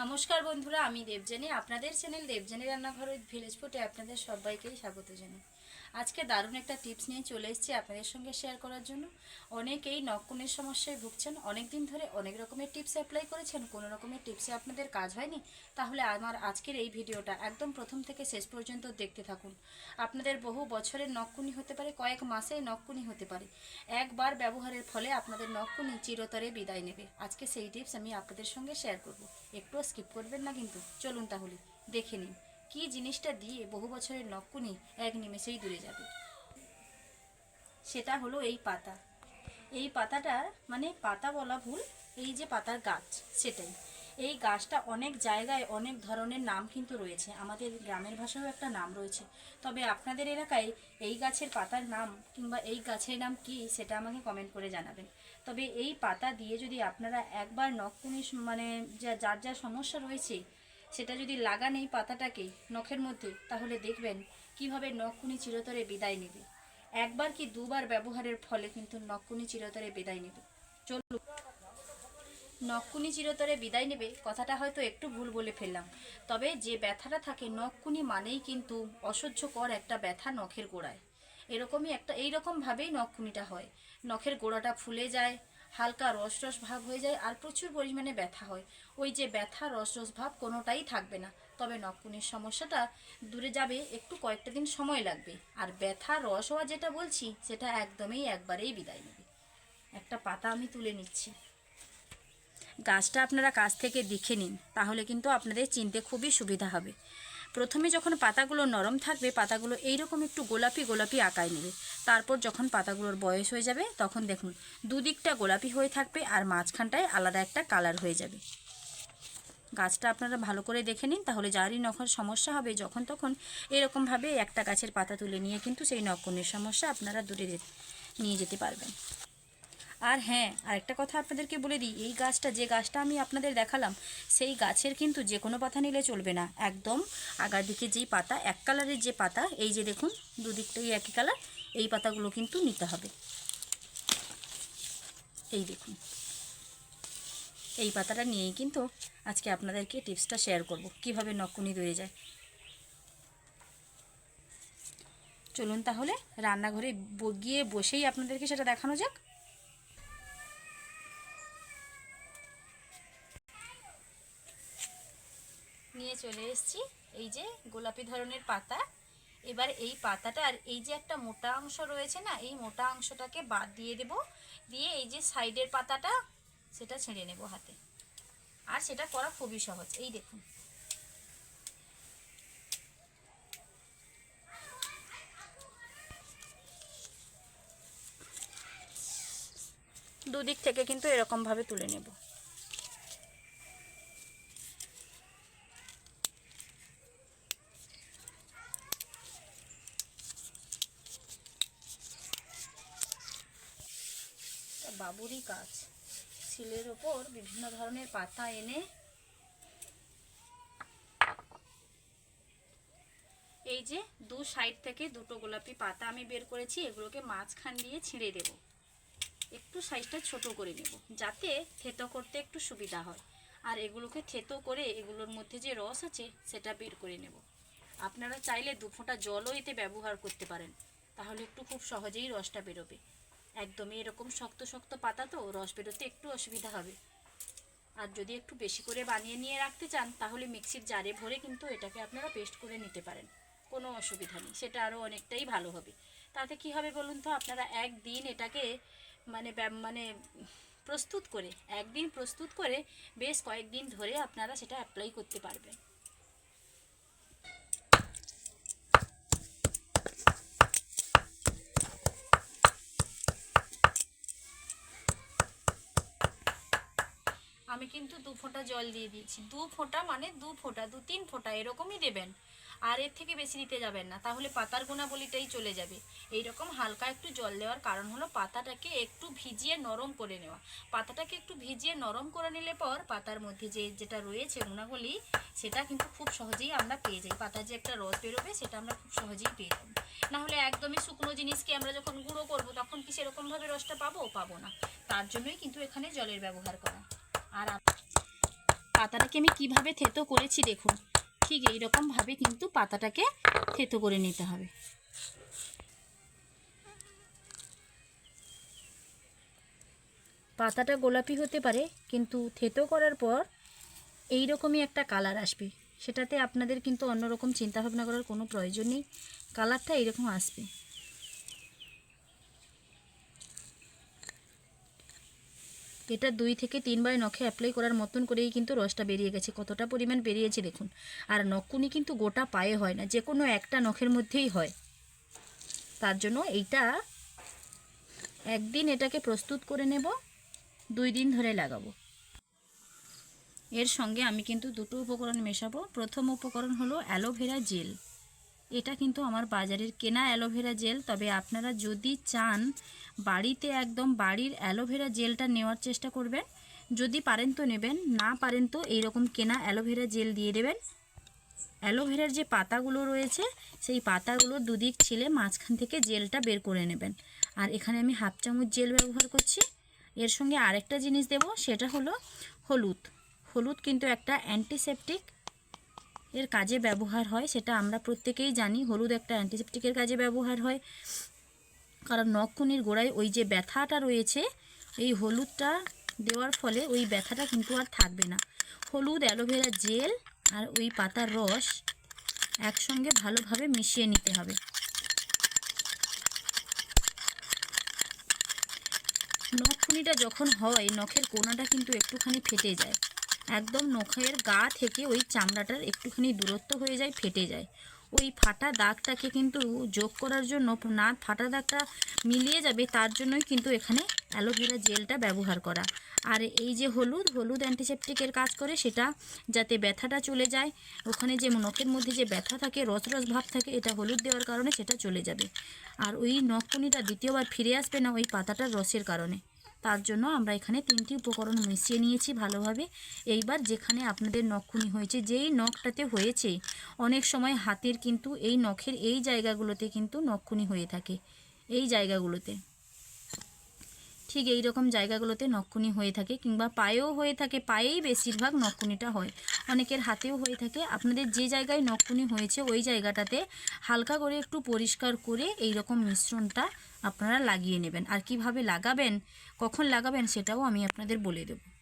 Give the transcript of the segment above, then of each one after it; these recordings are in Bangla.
নমস্কার বন্ধুরা আমি দেবজানি আপনাদের চ্যানেল দেবজানি রান্নাঘর ভিলেজ ফুটে আপনাদের সবাইকেই স্বাগত জানাই। আজকে দারুণ একটা টিপস নিয়ে চলে এসেছি আপনাদের সঙ্গে শেয়ার করার জন্য। অনেকেই নকুনের সমস্যায় ভুগছেন অনেক দিন ধরে অনেক রকমের টিপস অ্যাপ্লাই করেছেন, কোনো রকমের টিপসে আপনাদের কাজ হয়নি। তাহলে আমার আজকের এই ভিডিওটা একদম প্রথম থেকে শেষ পর্যন্ত দেখতে থাকুন। আপনাদের বহু বছরের নকুনি হতে পারে, কয়েক মাসে নকুনি হতে পারে। একবার ব্যবহারের ফলে আপনাদের নকুনি চিরতরে বিদায় নেবে। আজকে সেই টিপস আমি আপনাদের সঙ্গে শেয়ার করব। একটুও স্কিপ করবেন না কিন্তু। চলুন তাহলে, দেখে নিন। কি জিনিসটা দিয়ে বহু বছরের নকুনি এক নিমেষেই দূরে যাবে? সেটা হলো এই পাতা। এই পাতাটা মানে পাতা বলা ভুল, এই যে পাতার গাছ, সেটাই। এই গাছটা অনেক জায়গায় অনেক ধরনের নাম কিন্তু রয়েছে। আমাদের গ্রামের ভাষায়ও একটা নাম রয়েছে। তবে আপনাদের এলাকায় এই গাছের পাতার নাম কিংবা এই গাছের নাম কি, সেটা আমাকে কমেন্ট করে জানাবেন। তবে এই পাতা দিয়ে যদি আপনারা একবার নখকুনি মানে যা যার যা সমস্যা রয়েছে সেটা যদি লাগান এই পাতাটাকে নখের মধ্যে, তাহলে দেখবেন কীভাবে নখকুনি চিরতরে বিদায় নেবে। একবার কি দুবার ব্যবহারের ফলে কিন্তু নখকুনি চিরতরে বিদায় নেবে। চলুন। নখকুনি চিরতরে বিদায় নেবে, কথাটা হয়তো একটু ভুল বলে ফেললাম। তবে যে ব্যথাটা থাকে, নখকুনি মানেই কিন্তু অসহ্যকর একটা ব্যথা নখের গোড়ায়। এরকমই একটা, এইরকমভাবেই নখকুনিটা হয়। নখের গোড়াটা ফুলে যায় হালকা রস রস ভাব হয়ে যায় আর প্রচুর পরিমাণে ব্যথা হয়। ওই যে ব্যথা রস রস ভাব কোনোটাই থাকবে না। তবে নখকুনির সমস্যাটা দূরে যাবে, একটু কয়েকটা দিন সময় লাগবে। আর ব্যথা, রস হওয়া যেটা বলছি, সেটা একদমই একবারেই বিদায় নেবে। একটা পাতা আমি তুলে নিচ্ছি। গাছটা আপনারা কাছ থেকে দেখে নিন, তাহলে কিন্তু আপনাদের চিনতে খুবই সুবিধা হবে। প্রথমে যখন পাতাগুলো নরম থাকবে, পাতাগুলো এইরকম একটু গোলাপি গোলাপি আকায় নেবে। তারপর যখন পাতাগুলোর বয়স হয়ে যাবে, তখন দেখুন, দুদিকটা গোলাপি হয়ে থাকবে আর মাঝখানটায় আলাদা একটা কালার হয়ে যাবে। গাছটা আপনারা ভালো করে দেখে নিন, তাহলে যারই নখের সমস্যা হবে, যখন তখন এরকমভাবে একটা গাছের পাতা তুলে নিয়ে কিন্তু সেই নখকুনির সমস্যা আপনারা দূরে নিয়ে যেতে পারবেন। আর হ্যাঁ আরেকটা কথা আপনাদেরকে বলে দিই, এই গাছটা, যে গাছটা আমি আপনাদের দেখালাম, সেই গাছের কিন্তু যে কোনো পাতা নিলে চলবে না। একদম আগার দিকে যেই পাতা, এক কালারের যে পাতা, এই যে দেখুন, দুদিকটাই একই কালার, এই পাতাগুলো কিন্তু নিতে হবে। এই দেখুন, এই পাতাটা নিয়েই কিন্তু আজকে আপনাদেরকে টিপসটা শেয়ার করব, কীভাবে নকুনি রয়ে যায়। চলুন তাহলে, রান্নাঘরে গিয়ে বসেই আপনাদেরকে সেটা দেখানো যাক। নিয়ে চলে এসেছি। এই যে গোলাপি ধরনের পাতা। এবার এই পাতাটার এই যে একটা মোটা অংশ রয়েছে না, এই মোটা অংশটাকে বাদ দিয়ে দেব। দিয়ে এই যে সাইডের পাতাটা, সেটা ছেড়ে নেব হাতে। আর সেটা করা খুবই সহজ। এই দেখুন। দুদিক থেকে কিন্তু এরকমভাবে তুলে নেব। বাবুরই কাজ। শিলের ওপর বিভিন্ন ধরনের পাতা এনে এই যে দু সাইড থেকে দুটো গোলাপি পাতা আমি বের করেছি, এগুলোকে মাঝখান দিয়ে ছিঁড়ে দেব। একটু সাইজটা ছোট করে নেব, যাতে থেতো করতে একটু সুবিধা হয়। আর এগুলোকে থেতো করে এগুলোর মধ্যে যে রস আছে, সেটা বের করে নেব। আপনারা চাইলে দু ফোঁটা জলও এতে ব্যবহার করতে পারেন। তাহলে একটু খুব সহজেই রসটা বেরোবে। একদমই এরকম শক্ত শক্ত পাতা তো, রস বেরোতে একটু অসুবিধা হবে। আর যদি একটু বেশি করে বানিয়ে নিয়ে রাখতে চান, তাহলে মিক্সির জারে ভরে কিন্তু এটাকে আপনারা পেস্ট করে নিতে পারেন। কোনো অসুবিধা নেই, সেটা আরও অনেকটাই ভালো হবে। তাতে কি হবে বলুন তো, আপনারা একদিন এটাকে মানে মানে প্রস্তুত করে, একদিন প্রস্তুত করে বেশ কয়েকদিন ধরে আপনারা সেটা অ্যাপ্লাই করতে পারবেন। আমি কিন্তু দু ফোঁটা জল দিয়ে দিয়েছি। দু ফোঁটা মানে দু ফোঁটা, দু তিন ফোঁটা, এরকমই দেবেন। আর এর থেকে বেশি দিতে যাবেন না। তাহলে পাতার গুণাবলীটাই চলে যাবে। এইরকম হালকা একটু জল দেওয়ার কারণ হলো পাতাটাকে একটু ভিজিয়ে নরম করে নেওয়া। পাতাটাকে একটু ভিজিয়ে নরম করে নিলে পর পাতার মধ্যে যে যেটা রয়েছে গুণাবলী, সেটা কিন্তু খুব সহজেই আমরা পেয়ে যাই। পাতার যে একটা রস বেরোবে, সেটা আমরা খুব সহজেই পেয়ে যাব। নাহলে একদমই শুকনো জিনিসকে আমরা যখন গুঁড়ো করব, তখন কি সেরকমভাবে রসটা পাবো? পাবো না। তার জন্যই কিন্তু এখানে জলের ব্যবহার করা। আর পাতাটাকে আমি কীভাবে থেতো করেছি দেখুন। ঠিক এই ভাবে কিন্তু পাতাটাকে থেতো করে নিতে হবে। পাতাটা গোলাপি হতে পারে, কিন্তু থেতো করার পর এই রকমই একটা কালার আসবে। সেটাতে আপনাদের কিন্তু অন্যরকম চিন্তাভাবনা করার কোনো প্রয়োজন নেই। কালারটা এইরকম আসবে। এটা দুই থেকে তিনবার নখে অ্যাপ্লাই করার মতন করেই কিন্তু রসটা বেরিয়ে গেছে। কতটা পরিমাণ বেরিয়েছে দেখুন। আর নখকুনি কিন্তু গোটা পায়ে হয় না যে কোনো একটা নখের মধ্যেই হয়। তার জন্য এইটা একদিন এটাকে প্রস্তুত করে নেব, দুই দিন ধরে লাগাবো। এর সঙ্গে আমি কিন্তু দুটো উপকরণ মেশাবো। প্রথম উপকরণ হলো অ্যালোভেরা জেল। এটা কিন্তু আমার বাজারের কেনা অ্যালোভেরা জেল। তবে আপনারা যদি চান বাড়িতে একদম বাড়ির অ্যালোভেরা জেলটা নেওয়ার চেষ্টা করবেন, যদি পারেন তো নেবেন, না পারেন তো এইরকম কেনা অ্যালোভেরা জেল দিয়ে দেবেন। অ্যালোভেরার যে পাতাগুলো রয়েছে, সেই পাতাগুলো দুদিক ছিলে মাঝখান থেকে জেলটা বের করে নেবেন। আর এখানে আমি হাফ চামচ জেল ব্যবহার করছি। এর সঙ্গে আরেকটা জিনিস দেব, সেটা হলো হলুদ। হলুদ কিন্তু একটা অ্যান্টিসেপটিক এর কাজে ব্যবহার হয়, সেটা আমরা প্রত্যেকেই জানি। হলুদ একটা অ্যান্টিসেপটিকের কাজে ব্যবহার হয়। কারণ নখকুনির গোড়ায় ওই যে ব্যথাটা রয়েছে, এই হলুদটা দেওয়ার ফলে ওই ব্যথাটা কিন্তু আর থাকবে না। হলুদ, অ্যালোভেরা জেল আর ওই পাতার রস একসঙ্গে ভালোভাবে মিশিয়ে নিতে হবে। নখকুনিটা যখন হয়, নখের কোনাটা কিন্তু একটুখানি ফেটে যায়। একদম নখের গা থেকে ওই চামড়াটার একটুখানি দূরত্ব হয়ে যায়, ফেটে যায়। ওই ফাটা দাগটাকে কিন্তু যোগ করার জন্য না ফাটা দাগটা মিলিয়ে যাবে, তার জন্যই কিন্তু এখানে অ্যালোভেরা জেলটা ব্যবহার করা। আর এই যে হলুদ হলুদ অ্যান্টিসেপটিকের কাজ করে, সেটা যাতে ব্যথাটা চলে যায়, ওখানে যে নখের মধ্যে যে ব্যথা থাকে রস রস ভাব থাকে, এটা হলুদ দেওয়ার কারণে সেটা চলে যাবে। আর ওই নখকুনিটা দ্বিতীয়বার ফিরে আসবে না ওই পাতাটার রসের কারণে। তার জন্য আমরা এখানে তিনটি উপকরণ মিশিয়ে নিয়েছি ভালোভাবে। এইবার যেখানে আপনাদের নখুনি হয়েছে, যেই নখটাতে হয়েছে, অনেক সময় হাতের কিন্তু এই নখের এই জায়গাগুলোতে কিন্তু নখুনি হয়ে থাকে। এই জায়গাগুলোতে। ঠিক এই রকম জায়গাগুলোতে নক্ষুনি হয়ে থাকে কিংবা পায়েও হয়ে থাকে, পায়েই বেশিরভাগ নখকুনিটা হয়। অনেকের হাতেও হয়ে থাকে। আপনাদের যে জায়গায় নখকুনি হয়েছে, ওই জায়গাটাতে হালকা করে একটু পরিষ্কার করে এই রকম মিশ্রণটা আপনারা লাগিয়ে নেবেন। আর কীভাবে লাগাবেন, কখন লাগাবেন সেটাও আমি আপনাদের বলে দেবো।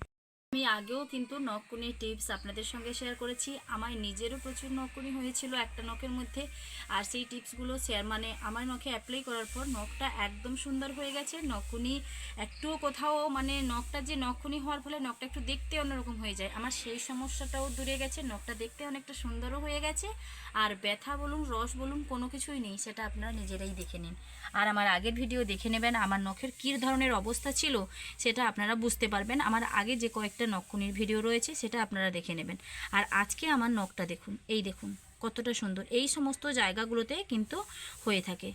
আমি আগেও কিন্তু নখকুনির টিপস আপনাদের সঙ্গে শেয়ার করেছি। আমার নিজেরও প্রচুর নখকুনি হয়েছিল একটা নখের মধ্যে। আর সেই টিপসগুলো শেয়ার মানে আমার নখে অ্যাপ্লাই করার পর নখটা একদম সুন্দর হয়ে গেছে। নখকুনি একটুও কোথাও মানে নখটা যে নখকুনি হওয়ার ফলে নখটা একটু দেখতে অন্যরকম হয়ে যায়। আমার সেই সমস্যাটাও দূরে গেছে। নখটা দেখতে অনেকটা সুন্দরও হয়ে গেছে। আর ব্যথা বলুন, রস বলুন, কোনো কিছুই নেই, সেটা আপনারা নিজেরাই দেখে নিন। আর আমার আগের ভিডিও দেখে নেবেন, আমার নখের কী ধরনের অবস্থা ছিল, সেটা আপনারা বুঝতে পারবেন। আমার আগে যে কয়েকটা নখকুনির ভিডিও রয়েছে, সেটা আপনারা দেখে নেবেন। আর আজকে আমার নখটা দেখুন, এই দেখুন, কতটা সুন্দর। এই সমস্ত জায়গাগুলোতে কিন্তু হয়ে থাকে,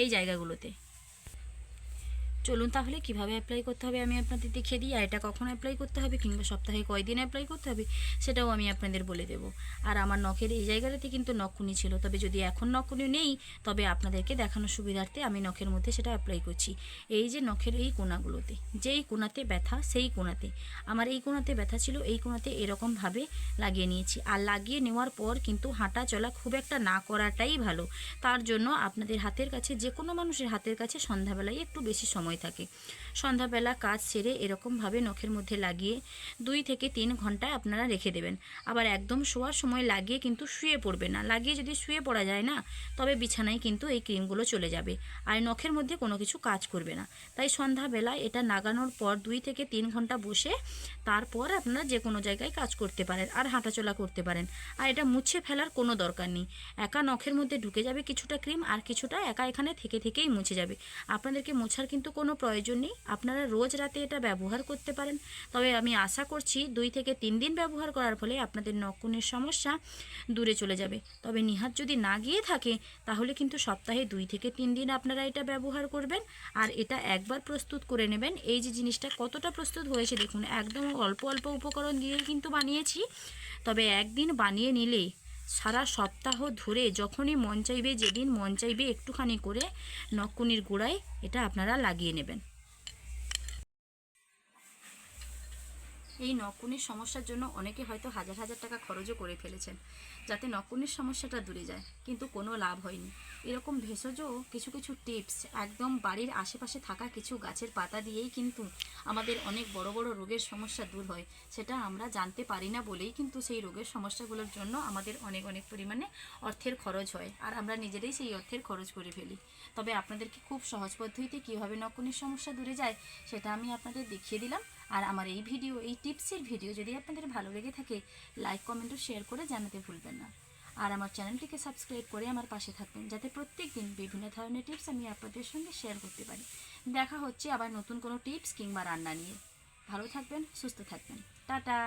এই জায়গাগুলোতে। চলুন তাহলে কীভাবে অ্যাপ্লাই করতে হবে আমি আপনাদের দেখিয়ে দিই, আর এটা কখন অ্যাপ্লাই করতে হবে কিংবা সপ্তাহে কয়দিন অ্যাপ্লাই করতে হবে সেটাও আমি আপনাদের বলে দেবো। আর আমার নখের এই জায়গাটাতে কিন্তু নখকুনি ছিল, তবে যদি এখন নখকুনি নেই, তবে আপনাদেরকে দেখানোর সুবিধার্থে আমি নখের মধ্যে সেটা অ্যাপ্লাই করছি। এই যে নখের এই কোনাগুলোতে, যেই কোনাতে ব্যথা, সেই কোনাতে। আমার এই কোনাতে ব্যথা ছিল, এই কোনাতে এরকমভাবে লাগিয়ে নিয়েছি। আর লাগিয়ে নেওয়ার পর কিন্তু হাঁটা চলা খুব একটা না করাটাই ভালো। তার জন্য আপনাদের হাতের কাছে যে কোনো মানুষের হাতের কাছে সন্ধ্যাবেলায় একটু বেশি সময় থাকে। সন্ধ্যাবেলা কাজ সেরে এরকমভাবে নখের মধ্যে লাগিয়ে দুই থেকে তিন ঘন্টায় আপনারা রেখে দেবেন। আবার একদম শোয়ার সময় লাগিয়ে কিন্তু শুয়ে পড়বে না। লাগিয়ে যদি শুয়ে পড়া যায় না, তবে বিছানায় কিন্তু এই ক্রিমগুলো চলে যাবে। আর নখের মধ্যে কোনো কিছু কাজ করবে না। তাই সন্ধ্যাবেলা এটা লাগানোর পর দুই থেকে তিন ঘণ্টা বসে তারপর আপনারা যে কোনো জায়গায় কাজ করতে পারেন আর হাঁটাচলা করতে পারেন। আর এটা মুছে ফেলার কোনো দরকার নেই। একা নখের মধ্যে ঢুকে যাবে কিছুটা ক্রিম আর কিছুটা একা এখানে থেকে থেকেই মুছে যাবে। আপনাদেরকে মোছার কিন্তু কোনো প্রয়োজন নেই। আপনারা রোজ রাতে এটা ব্যবহার করতে পারেন। তবে আমি আশা করছি দুই থেকে তিন দিন ব্যবহার করার ফলে আপনাদের নকুনের সমস্যা দূরে চলে যাবে। তবে নিহাত যদি না গিয়ে থাকে, তাহলে কিন্তু সপ্তাহে দুই থেকে তিন দিন আপনারা এটা ব্যবহার করবেন। আর এটা একবার প্রস্তুত করে নেবেন। এই যে জিনিসটা কতটা প্রস্তুত হয়েছে দেখুন, একদম অল্প অল্প উপকরণ দিয়ে কিন্তু বানিয়েছি। তবে একদিন বানিয়ে নিলে সারা সপ্তাহ ধরে যখনই মন চাইবে যেদিন মন চাইবে একটুখানি করে নকুনির গোড়ায় এটা আপনারা লাগিয়ে নেবেন। এই নকুনির সমস্যার জন্য অনেকে হয়তো হাজার হাজার টাকা খরচও করে ফেলেছেন, যাতে নকুনির সমস্যাটা দূরে যায়, কিন্তু কোনো লাভ হয়নি। এরকম ভেষজ কিছু কিছু টিপস, একদম বাড়ির আশেপাশে থাকা কিছু গাছের পাতা দিয়েই কিন্তু আমাদের অনেক বড় বড় রোগের সমস্যা দূর হয়। সেটা আমরা জানতে পারি না বলেই কিন্তু সেই রোগের সমস্যাগুলোর জন্য আমাদের অনেক অনেক পরিমাণে অর্থের খরচ হয়, আর আমরা নিজেরাই সেই অর্থের খরচ করে ফেলি। তবে আপনাদেরকে খুব সহজ পদ্ধতিতে কীভাবে নকুনির সমস্যা দূরে যায়, সেটা আমি আপনাদের দেখিয়ে দিলাম। আর আমার এই ভিডিও, এই টিপসের ভিডিও যদি আপনাদের ভালো লেগে থাকে লাইক কমেন্ট ও শেয়ার করে জানাতে ভুলবেন না। আর আমার চ্যানেলটিকে সাবস্ক্রাইব করে আমার পাশে থাকবেন, যাতে প্রত্যেক দিন বিভিন্ন ধরনের টিপস আমি আপনাদের সঙ্গে শেয়ার করতে পারি। দেখা হচ্ছে আবার নতুন কোনো টিপস কিংবা রান্না নিয়ে। ভালো থাকবেন, সুস্থ থাকবেন। টাটা!